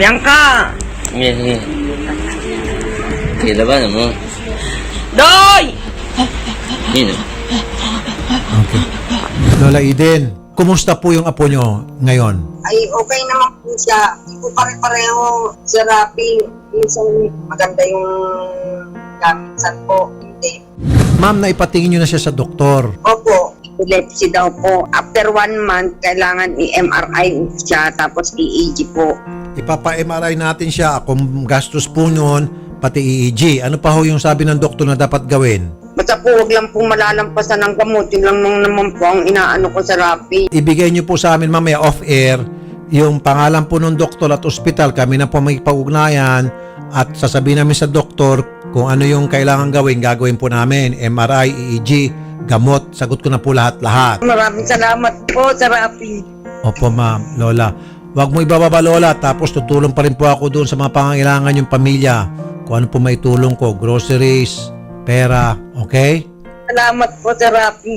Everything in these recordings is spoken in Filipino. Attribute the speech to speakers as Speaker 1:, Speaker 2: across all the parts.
Speaker 1: Bianca!
Speaker 2: Sige, sige. Sige, labanan mo.
Speaker 1: Doy!
Speaker 2: Yun.
Speaker 3: Okay. Lola Eden, kumusta po yung apo nyo ngayon?
Speaker 4: ay okay naman po siya. Hindi po pare-pareho si Rapi. Minsan maganda yung gaminsan po. Hindi.
Speaker 3: Ma'am, naipatingin nyo na siya sa doktor.
Speaker 4: Opo, epilepsy daw po. After one month, kailangan i-MRI siya tapos EEG po.
Speaker 3: Ipapa-MRI natin siya kung gastos po noon, pati EEG. Ano pa ho yung sabi ng doktor na dapat gawin?
Speaker 4: Basta po, wag lang po malalampasan ng gamot. Yun lang nung naman po ang inaano ko sa Rapi.
Speaker 3: Ibigay nyo po sa amin mamaya off-air yung pangalan po ng doktor at ospital. Kami na po may pag-ugnayan at sasabihin namin sa doktor kung ano yung kailangan gawin, gagawin po namin. MRI, EEG, gamot. Sagot ko na po lahat-lahat.
Speaker 4: Maraming salamat po sa Rapi.
Speaker 3: Opo ma'am, Lola. Huwag mo ibababa Lola tapos tutulong pa rin po ako doon sa mga pangangailangan yung pamilya. Kung ano po may tulong ko, groceries, pera, okay?
Speaker 4: Salamat po Rapi.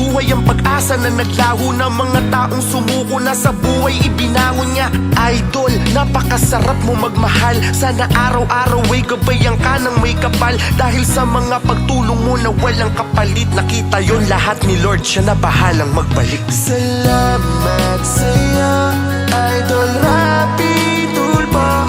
Speaker 5: ang pag-asa na naglaho na Mga taong sumuko na sa buhay ibinangon niya Idol, napakasarap mo magmahal. Sana araw-araw ay gabayan ka ng may kapal. Dahil sa mga pagtulong mo na walang kapalit Nakita yon lahat ni Lord, siya na bahalang magbalik. Salamat sa'yo, Idol Rapi Tulpo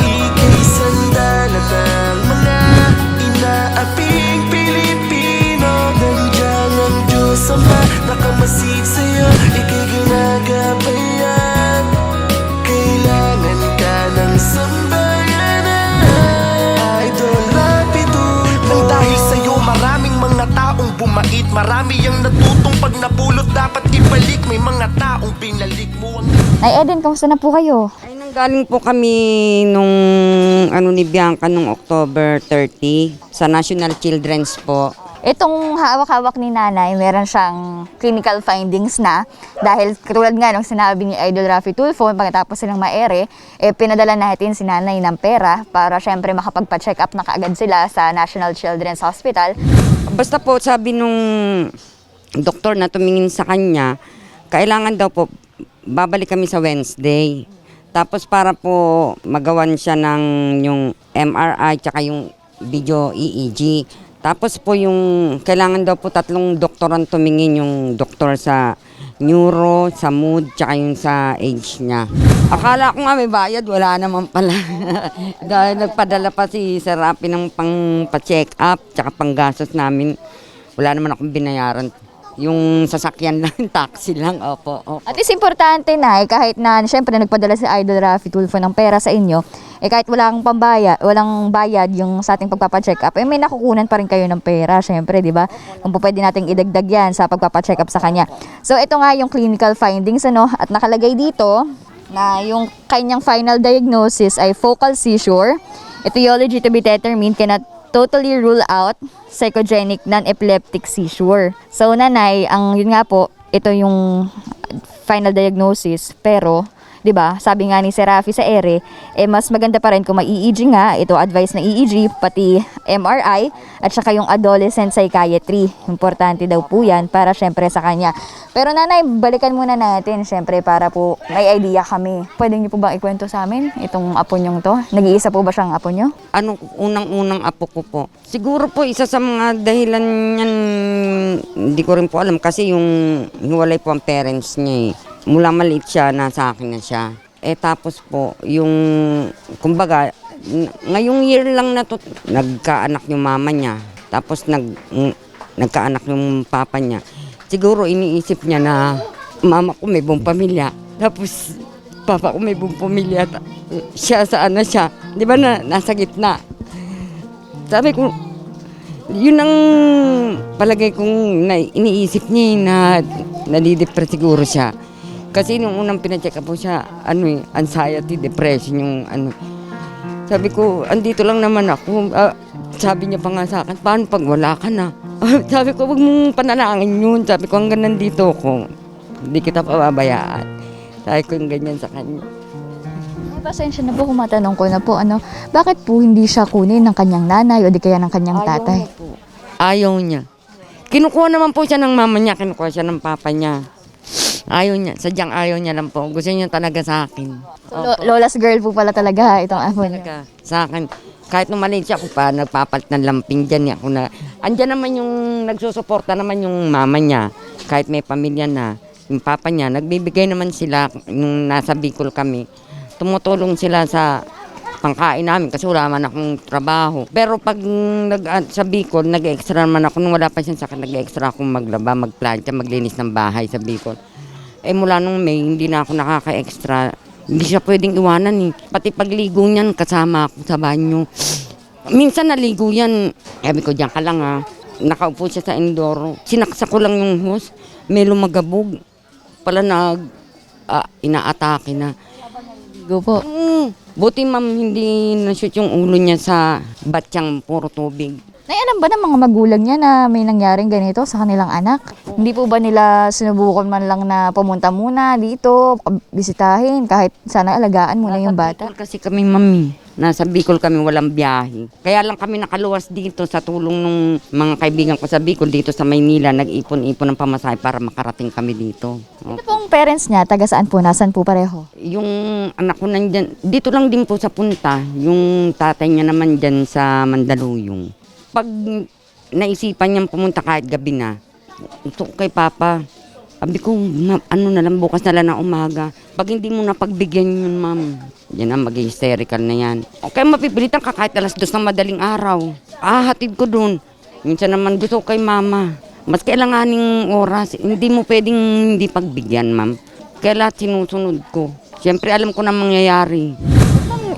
Speaker 6: Nay Eden, kamusta na po kayo?
Speaker 1: Ay, nanggaling po kami nung ano ni Bianca nung October 30 sa National Children's po.
Speaker 6: Itong hawak-hawak ni nanay, meron siyang clinical findings na dahil katulad nga nung sinabi ni Idol Rafi Tulfo, pagkatapos silang maere, eh, pinadala natin si nanay ng pera para syempre makapagpa-check up na kaagad sila sa National Children's Hospital.
Speaker 1: Basta po sabi nung doktor na tumingin sa kanya, kailangan daw po babalik kami sa Wednesday. Tapos para po magawan siya ng yung MRI tsaka yung video EEG. Tapos po yung kailangan daw po tatlong doktor ang tumingin yung doktor sa neuro, sa mood, tsaka yung sa age niya. Akala ko nga may bayad, wala naman pala. Dahil nagpadala pa si Sir Rapi ng pang pa-check up, tsaka pang gastos namin. Wala naman akong binayaran. Yung sasakyan lang, taxi lang, opo, opo.
Speaker 6: At is importante na kahit na syempre nagpadala si Idol Rafi Tulfo ng pera sa inyo, eh kahit walang pambaya, walang bayad yung sa ating pagpapa-check up, eh may nakukunan pa rin kayo ng pera, syempre, di ba? Kung pwede nating idagdag yan sa pagpapa-check up sa kanya. So ito nga yung clinical findings ano at nakalagay dito na yung kanyang final diagnosis ay focal seizure. Etiology to be determined cannot totally rule out psychogenic non-epileptic seizure. So nanay, ang yun nga po, ito yung final diagnosis pero 'di ba? Sabi nga ni Serafi sa ere, eh mas maganda pa rin kung may EEG nga, ito advice na EEG pati MRI at saka yung adolescent psychiatry. Importante daw po 'yan para syempre sa kanya. Pero nanay, balikan muna natin syempre para po may idea kami. Pwede niyo po bang ikwento sa amin itong apo niyong to? Nag-iisa po ba siyang apo niyo?
Speaker 1: Anong unang-unang apo ko po? Siguro po isa sa mga dahilan niyan, hindi ko rin po alam kasi yung hiwalay po ang parents niya eh. Mula maliit siya, nasa akin na siya. Eh tapos po, yung, kumbaga, ngayong year lang na to, nagkaanak yung mama niya. Tapos nag, ng- nagkaanak yung papa niya. Siguro iniisip niya na mama ko may buong pamilya. Tapos papa ko may buong pamilya. Siya saan na siya? Di ba na, nasa gitna? Sabi ko, Yun ang palagay kong na, iniisip niya na nadidepress siguro siya. Kasi nung unang pinacheck up po siya, ano eh, anxiety, depression yung ano. Sabi ko, andito lang naman ako. Ah, sabi niya pa nga sa akin, paano pag wala ka na? sabi ko, wag mong panalangin yun. Sabi ko, hanggang nandito ako. Hindi kita pababayaan. Sabi ko yung ganyan sa kanya.
Speaker 6: Ay, pasensya na po kung matanong ko na po, ano, bakit po hindi siya kunin ng kanyang nanay o di kaya ng kanyang tatay?
Speaker 1: Ayaw, po. Ayaw niya. Kinukuha naman po siya ng mama niya, kinukuha siya ng papa niya. Ayaw niya, sadyang ayaw niya lang po. Gusto niya talaga sa akin.
Speaker 6: So, lo- lola's girl po pala talaga itong apo niya.
Speaker 1: Talaga, sa akin. Kahit nung maliit siya ako pa, nagpapalit ng lamping dyan. Ako na, andyan naman yung nagsusuporta naman yung mama niya. Kahit may pamilya na, yung papa niya, nagbibigay naman sila nung nasa Bicol kami. Tumutulong sila sa pangkain namin kasi wala man akong trabaho. Pero pag nag, ah, sa Bicol, nag-extra naman ako. Nung wala pa siya sa akin, nag-extra akong maglaba, magplantya, maglinis ng bahay sa Bicol. Eh mula nung May, hindi na ako nakaka-extra. Hindi siya pwedeng iwanan eh. Pati pagligo niyan, kasama ako sa banyo. Minsan naligo yan. Sabi ko, diyan ka lang ha. Nakaupo siya sa indoor. Sinaksa ko lang yung hose. May lumagabog. Pala nag, ah, inaatake na.
Speaker 6: Go po.
Speaker 1: Mm, buti ma'am, hindi na-shoot yung ulo niya sa batsyang puro tubig.
Speaker 6: Nay, alam ba ng mga magulang niya na may nangyaring ganito sa kanilang anak? Hindi po ba nila sinubukan man lang na pumunta muna dito, bisitahin, kahit sana alagaan muna yung bata?
Speaker 1: Bicol kasi kami mami. Nasa Bicol kami walang biyahe. Kaya lang kami nakaluwas dito sa tulong ng mga kaibigan ko sa Bicol dito sa Maynila. Nag-ipon-ipon ng pamasahe para makarating kami dito. Oh.
Speaker 6: Ito pong parents niya, taga saan po? Nasaan po pareho?
Speaker 1: Yung anak ko nandyan, dito lang din po sa punta. Yung tatay niya naman dyan sa Mandaluyong. Pag naisipan niyang pumunta kahit gabi na, ito kay Papa, sabi ko, "Ma- ano na lang, bukas na lang ng umaga. Pag hindi mo na pagbigyan yun, ma'am, yan na, mag-hysterical na yan. Okay, mapipilitan ka kahit alas dos ng madaling araw. Ah, hatid ko dun. Minsan naman gusto kay mama. Mas kailanganing oras, hindi mo pwedeng hindi pagbigyan, ma'am. Kaya lahat sinusunod ko. Siyempre, alam ko na mangyayari.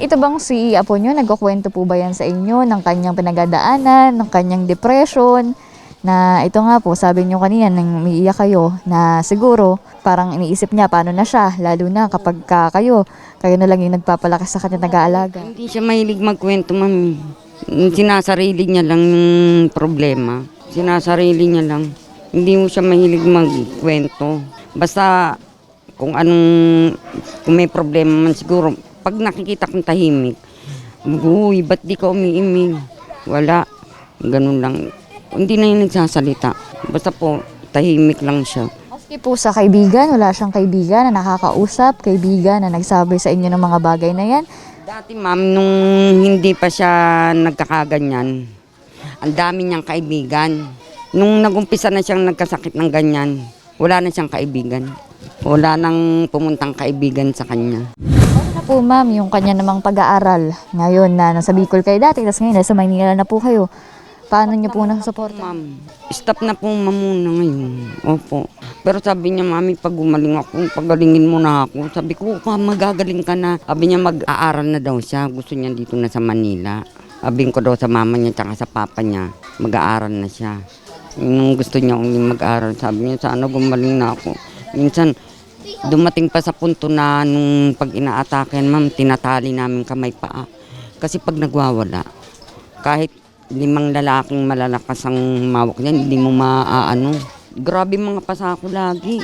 Speaker 6: Ito bang si Apo nyo, nagkukwento po ba yan sa inyo ng kanyang pinagdadaanan, ng kanyang depression? Na ito nga po, sabi nyo kanina, nang umiiyak kayo, na siguro parang iniisip niya paano na siya, lalo na kapag ka kayo, kayo na lang yung nagpapalaki sa kanya nag-aalaga.
Speaker 1: Hindi siya mahilig magkwento, ma'am. Sinasarili niya lang yung problema. Sinasarili niya lang. Hindi mo siya mahilig magkwento. Basta kung anong, kung may problema man siguro, pag nakikita kong tahimik, uy, ba't di ka umiimig? Wala. Ganun lang. Hindi na yung nagsasalita. Basta po, tahimik lang siya.
Speaker 6: Maski po sa kaibigan, wala siyang kaibigan na nakakausap, kaibigan na nagsabi sa inyo ng mga bagay na yan.
Speaker 1: Dati ma'am, nung hindi pa siya nagkakaganyan, ang dami niyang kaibigan. Nung nagumpisa na siyang nagkasakit ng ganyan, wala na siyang kaibigan. Wala nang pumuntang kaibigan sa kanya.
Speaker 6: Po ma'am, yung kanya namang pag-aaral ngayon na nasa Bicol kayo dati, tapos ngayon nasa Maynila na po kayo. Paano niyo po nasuporta?
Speaker 1: Ma'am, stop na po ma'am muna ngayon. Opo. Pero sabi niya, mami, pag gumaling ako, pagalingin mo na ako. Sabi ko, pa, magagaling ka na. Sabi niya, mag-aaral na daw siya. Gusto niya dito na sa Manila. Sabihin ko daw sa mama niya, tsaka sa papa niya, mag-aaral na siya. Yung gusto niya kung mag-aaral, sabi niya, sana gumaling na ako. Minsan, dumating pa sa punto na nung pag inaataken, ma'am, tinatali namin kamay paa. Kasi pag nagwawala, kahit limang lalaking malalakas ang mawak niyan, hindi mo maaano. Grabe mga pasako lagi.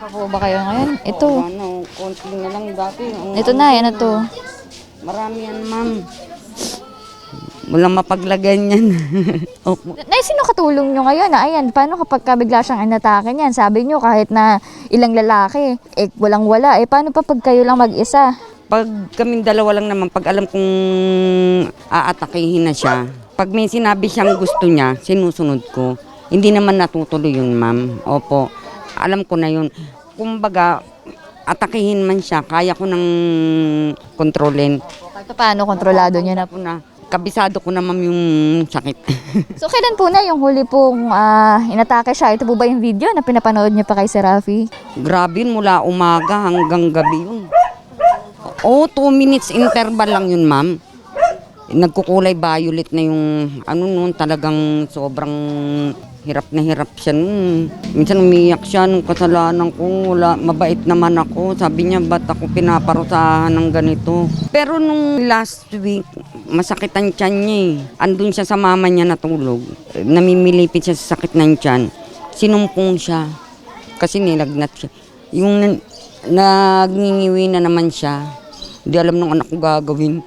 Speaker 6: Pa po ba kayo ngayon? Ito.
Speaker 1: Oo, ano, konti na lang dati. Ang-
Speaker 6: Ito na, yan na to.
Speaker 1: Marami yan, ma'am. Walang mapaglagyan yan. Opo.
Speaker 6: Nay, sino katulong nyo ngayon? Ah, ayan, paano kapag ka bigla siyang inatake niyan? Sabi nyo kahit na ilang lalaki, eh walang wala. Eh paano pa pag kayo lang mag-isa?
Speaker 1: Pag kaming dalawa lang naman, pag alam kong aatakihin na siya, pag may sinabi siyang gusto niya, sinusunod ko. Hindi naman natutuloy yun, ma'am. Opo. Alam ko na yun. Kumbaga, atakihin man siya, kaya ko nang kontrolin.
Speaker 6: Kahit paano kontrolado nyo na po.
Speaker 1: Na, kabisado ko na, ma'am, yung sakit.
Speaker 6: So kailan po na yung huli pong ah, inatake siya? Ito po ba yung video na pinapanood niyo pa kay si Rafi?
Speaker 1: Grabe yun, mula umaga hanggang gabi yun. Oo, two minutes interval lang yun, ma'am. nagkukulay violet na yung ano noon talagang sobrang hirap na hirap siya noon. Minsan umiyak siya nung kasalanan ko. Wala, mabait naman ako. Sabi niya, ba't ako pinaparusahan ng ganito? Pero nung last week, masakit ang tiyan niya eh. Andun siya sa mama niya natulog. Namimilipit siya sa sakit ng tiyan. Sinumpong siya. Kasi nilagnat siya. Yung nagningiwi na naman siya. Hindi alam ng anak ko gagawin.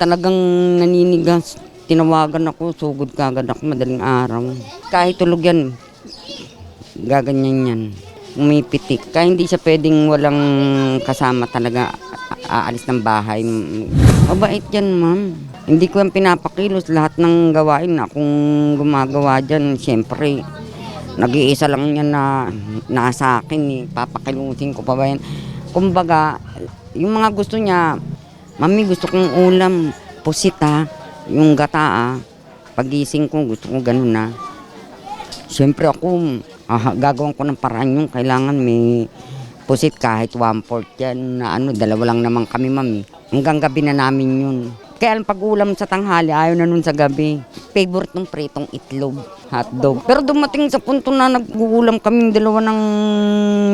Speaker 1: Talagang naninigas. Tinawagan ako, sugod kagad ako madaling araw. Kahit tulog yan, gaganyan yan. Umipitik. Kaya hindi siya pwedeng walang kasama talaga aalis ng bahay. Mabait yan, ma'am. Hindi ko yan pinapakilos. Lahat ng gawain na kung gumagawa dyan, siyempre, nag-iisa lang yan na nasa akin eh. Papakilusin ko pa ba yan. Kumbaga, yung mga gusto niya, Mami, gusto kong ulam, pusita, yung gata ah. Pagising ko, gusto ko ganun na. Siyempre ako, ah, gagawin ko ng paraan yung kailangan may pusit kahit one-fourth yan na ano, dalawa lang naman kami mami. Hanggang gabi na namin yun. Kaya ang pag-ulam sa tanghali, ayaw na nun sa gabi. Favorite ng pritong itlog, hotdog. Pero dumating sa punto na nag-uulam kaming dalawa ng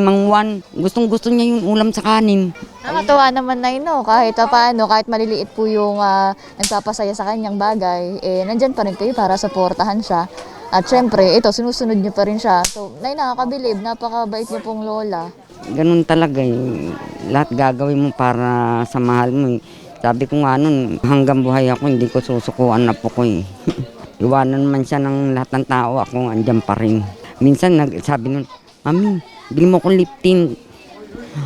Speaker 1: mangwan. Gustong gusto niya yung ulam sa kanin.
Speaker 6: Nakakatuwa naman na no, kahit pa paano, kahit maliliit po yung ah, nagpapasaya sa kanyang bagay, eh, nandyan pa rin kayo para supportahan siya. At syempre, ito, sinusunod niyo pa rin siya. So, nay, nakakabilib, napakabait niyo pong lola.
Speaker 1: Ganun talaga eh. Lahat gagawin mo para sa mahal mo eh. Sabi ko nga nun, hanggang buhay ako, hindi ko susukuan na po ko eh. Iwanan man siya ng lahat ng tao, ako andyan pa rin. Minsan nag, sabi nun, Mami, bili mo akong lip tint.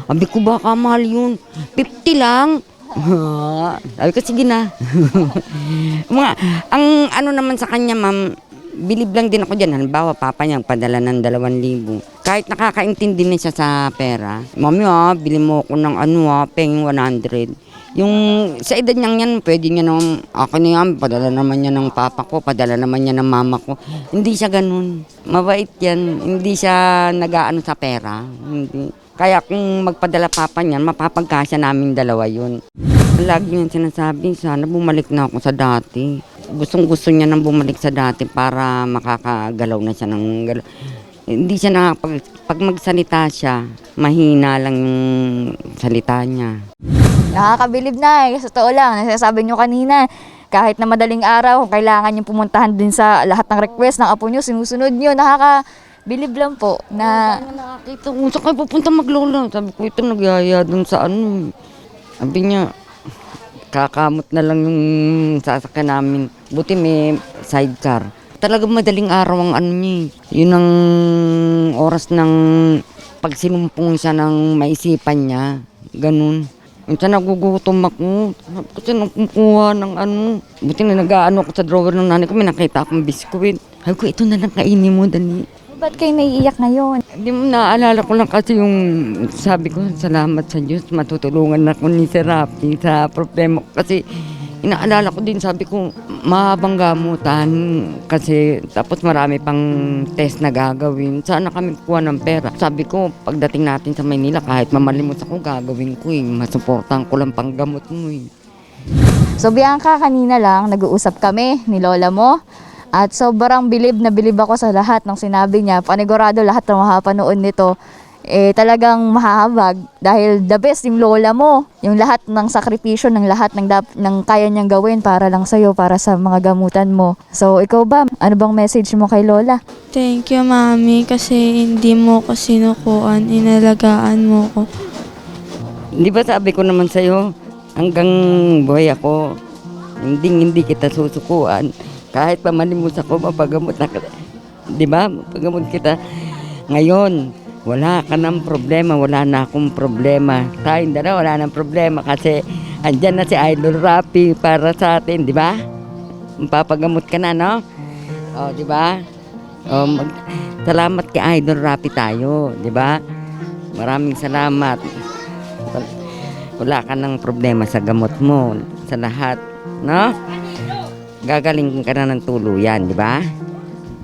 Speaker 1: Sabi ko baka mahal yun. 50 lang. Sabi ko, sige na. Mga, ang ano naman sa kanya, ma'am, bilib lang din ako dyan. Halimbawa, papa niya padala ng 2,000. Kahit nakakaintindi na siya sa pera. Mami ah, bili mo ako ng ano ah, peng 100. Yung sa edad niyang yan, pwede niya naman, ako na yan, padala naman niya ng papa ko, padala naman niya ng mama ko. Hindi siya ganun. Mabait yan. Hindi siya nag-aano sa pera. Hindi. Kaya kung magpadala papa niyan, mapapagkasya namin dalawa yun. Lagi niya sinasabi, sana bumalik na ako sa dati. Gustong gusto niya nang bumalik sa dati para makakagalaw na siya ng galaw. Hindi siya nakapag, pag magsalita siya, mahina lang yung salita niya.
Speaker 6: Nakakabilib na eh. Sa totoo lang, nasasabi nyo kanina, kahit na madaling araw, kung kailangan nyo pumuntahan din sa lahat ng request ng apo nyo, sinusunod nyo, nakakabilib lang po na
Speaker 1: Nakakita ko, saan kayo pupunta maglola? Sabi ko, ito nagyaya dun sa ano. Sabi niya, kakamot na lang yung sasakyan namin. Buti may sidecar. Talagang madaling araw ang ano niya. eh. Yun ang oras ng pag sinumpong siya ng maisipan niya. Ganun. Minsan nagugutom ako. Kasi nakukuha ng ano. Buti na nag-ano ko sa drawer ng nanay ko. May nakita akong biskuit. Sabi ko, ito na lang kainin mo, Dani.
Speaker 6: ba't kayo naiiyak ngayon?
Speaker 1: Hindi mo naaalala ko lang kasi yung sabi ko, salamat sa Diyos, matutulungan ako ni Sir Rafi sa problema ko. Kasi inaalala ko din, sabi ko, mahabang gamutan kasi tapos marami pang test na gagawin. Sana kami kuha ng pera. Sabi ko, pagdating natin sa Maynila, kahit mamalimos ako, gagawin ko eh. Masuportahan ko lang pang gamot mo eh.
Speaker 6: So Bianca, kanina lang nag-uusap kami ni lola mo. At sobrang bilib na bilib ako sa lahat ng sinabi niya. Panigurado lahat ng makapanood nito eh talagang mahahabag dahil the best yung lola mo. Yung lahat ng sakripisyo ng lahat ng, dap- ng kaya niyang gawin para lang sa'yo, para sa mga gamutan mo. So ikaw ba, ano bang message mo kay lola?
Speaker 7: Thank you, Mami, kasi hindi mo ko sinukuan, inalagaan mo ko.
Speaker 1: Di ba sabi ko naman sa'yo, hanggang buhay ako, hindi hindi kita susukuan. Kahit pamalimos ako, mapagamot na kita. Di ba? Mapagamot kita. Ngayon, wala ka ng problema, wala na akong problema. Tayong dalawa, wala nang problema kasi andyan na si Idol Rapi para sa atin, di ba? Mapapagamot ka na, no? O, di ba? O, mag- salamat kay Idol Rapi tayo, di ba? Maraming salamat wala ka ng problema sa gamot mo, sa lahat, no? Gagaling ka na ng tuluyan, di ba?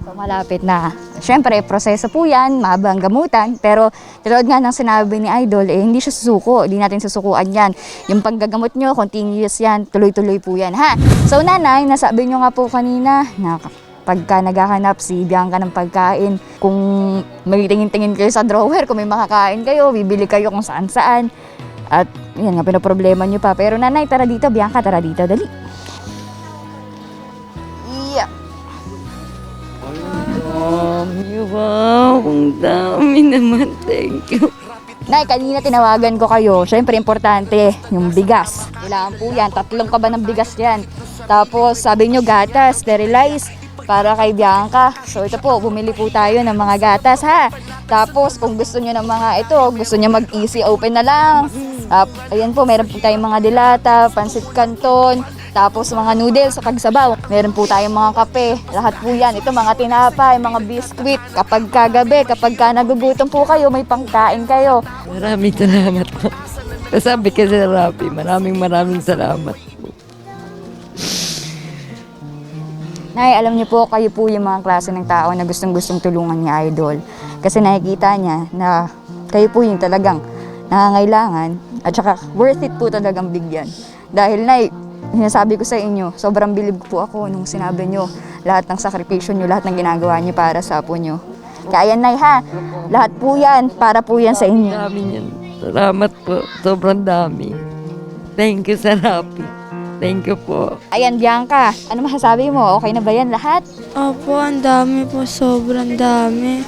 Speaker 6: So malapit na. Syempre, proseso po yan, mahabang gamutan. Pero, tulad nga ng sinabi ni Idol, eh, hindi siya susuko. Hindi natin susukuan yan. Yung panggagamot nyo, continuous yan. Tuloy-tuloy po yan, ha? So, nanay, nasabi nyo nga po kanina na pagka naghahanap si Bianca ng pagkain, kung may tingin-tingin kayo sa drawer, kung may makakain kayo, bibili kayo kung saan-saan. At yan nga, pinaproblema nyo pa. Pero nanay, tara dito, Bianca, tara dito, dali.
Speaker 1: Wow. Ang dami naman. Thank you.
Speaker 6: Nay, kanina tinawagan ko kayo. Siyempre, importante, yung bigas. Kailangan po yan. Tatlong kaba ng bigas yan. Tapos, sabi nyo, gatas, sterilize, para kay Bianca. So, ito po, bumili po tayo ng mga gatas, ha? Tapos, kung gusto nyo ng mga ito, gusto nyo mag-easy open na lang. Tap, ayan po, meron po tayong mga dilata, pansit canton, tapos mga noodles sa pagsabaw. Meron po tayong mga kape. Lahat po yan. Ito mga tinapay, mga biskwit. Kapag kagabi, kapag ka nagugutom po kayo, may pangkain kayo.
Speaker 1: Maraming salamat po. Kasabi ka sa Rapi, maraming maraming salamat po.
Speaker 6: Nay, alam niyo po, kayo po yung mga klase ng tao na gustong-gustong tulungan ni Idol. Kasi nakikita niya na kayo po yung talagang nangangailangan at saka worth it po talagang bigyan. Dahil, Nay, sinasabi ko sa inyo, sobrang bilib po ako nung sinabi niyo lahat ng sakripisyo niyo, lahat ng ginagawa niyo para sa apo niyo. Kaya, Nay, ha? Lahat po yan, para po yan sa inyo.
Speaker 1: Dami niyan. Salamat po. Sobrang dami. Thank you sa Rapi. Thank you po.
Speaker 6: Ayan, Bianca, ano masasabi mo? Okay na ba yan lahat?
Speaker 7: Opo, ang dami po, sobrang dami.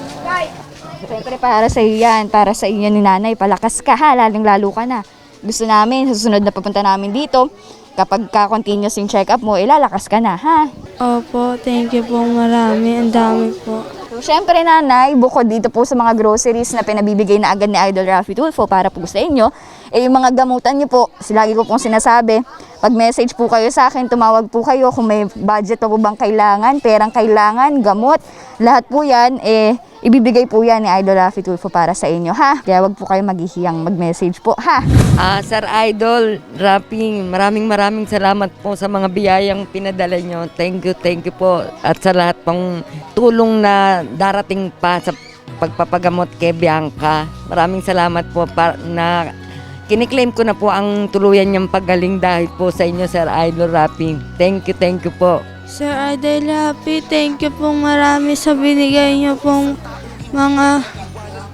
Speaker 6: Siyempre para sa iyo yan, para sa iyo ni nanay, palakas ka ha, lalong lalo ka na. Gusto namin, sa susunod na papunta namin dito, kapag ka-continuous yung check-up mo, ilalakas ka na ha.
Speaker 7: Opo, thank you po marami, ang dami po.
Speaker 6: So, syempre nanay, bukod dito po sa mga groceries na pinabibigay na agad ni Idol Rafi Tulfo para po sa inyo, eh yung mga gamutan niyo po, lagi ko pong sinasabi, pag message po kayo sa akin, tumawag po kayo kung may budget pa po bang kailangan, perang kailangan, gamot, lahat po yan, eh, ibibigay po yan ni Idol Rafi Tulfo para sa inyo, ha? Kaya wag po kayo maghihiyang mag-message po, ha?
Speaker 1: Ah, Sir Idol, Rapi, maraming maraming salamat po sa mga biyayang pinadala nyo. Thank you, thank you po. At sa lahat pong tulong na darating pa sa pagpapagamot kay Bianca. Maraming salamat po pa, na kiniklaim ko na po ang tuluyan niyang pagaling dahil po sa inyo, Sir Idol Rapi. Thank you, thank you po.
Speaker 7: Sir Idol Happy, thank you pong marami sa binigay niyo pong mga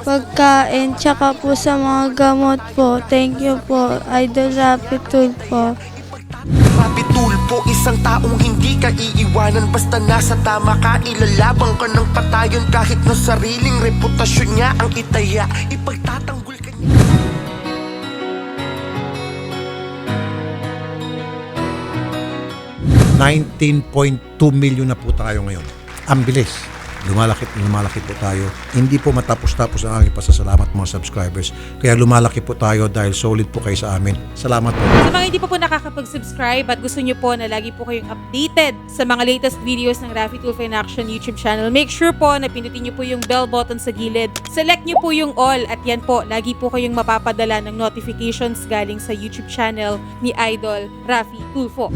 Speaker 7: pagkain, tsaka po sa mga gamot po. Thank you po, Idol Happy Tool po.
Speaker 5: Rapi tulpo, isang taong hindi ka iiwanan Basta nasa tama ka, ilalabang ka ng patayon Kahit na sariling reputasyon niya ang itaya Ipagtatanggol
Speaker 3: 19.2 million na po tayo ngayon. Ang bilis. Lumalaki, lumalaki po tayo. Hindi po matapos-tapos ang aking pasasalamat mga subscribers. Kaya lumalaki po tayo dahil solid po kayo sa amin. Salamat po.
Speaker 8: Sa mga hindi pa po nakakapag-subscribe at gusto nyo po na lagi po kayong updated sa mga latest videos ng Rafi Tulfo in Action YouTube channel, make sure po na pinutin nyo po yung bell button sa gilid. Select nyo po yung all at yan po, lagi po kayong mapapadala ng notifications galing sa YouTube channel ni Idol Rafi Tulfo.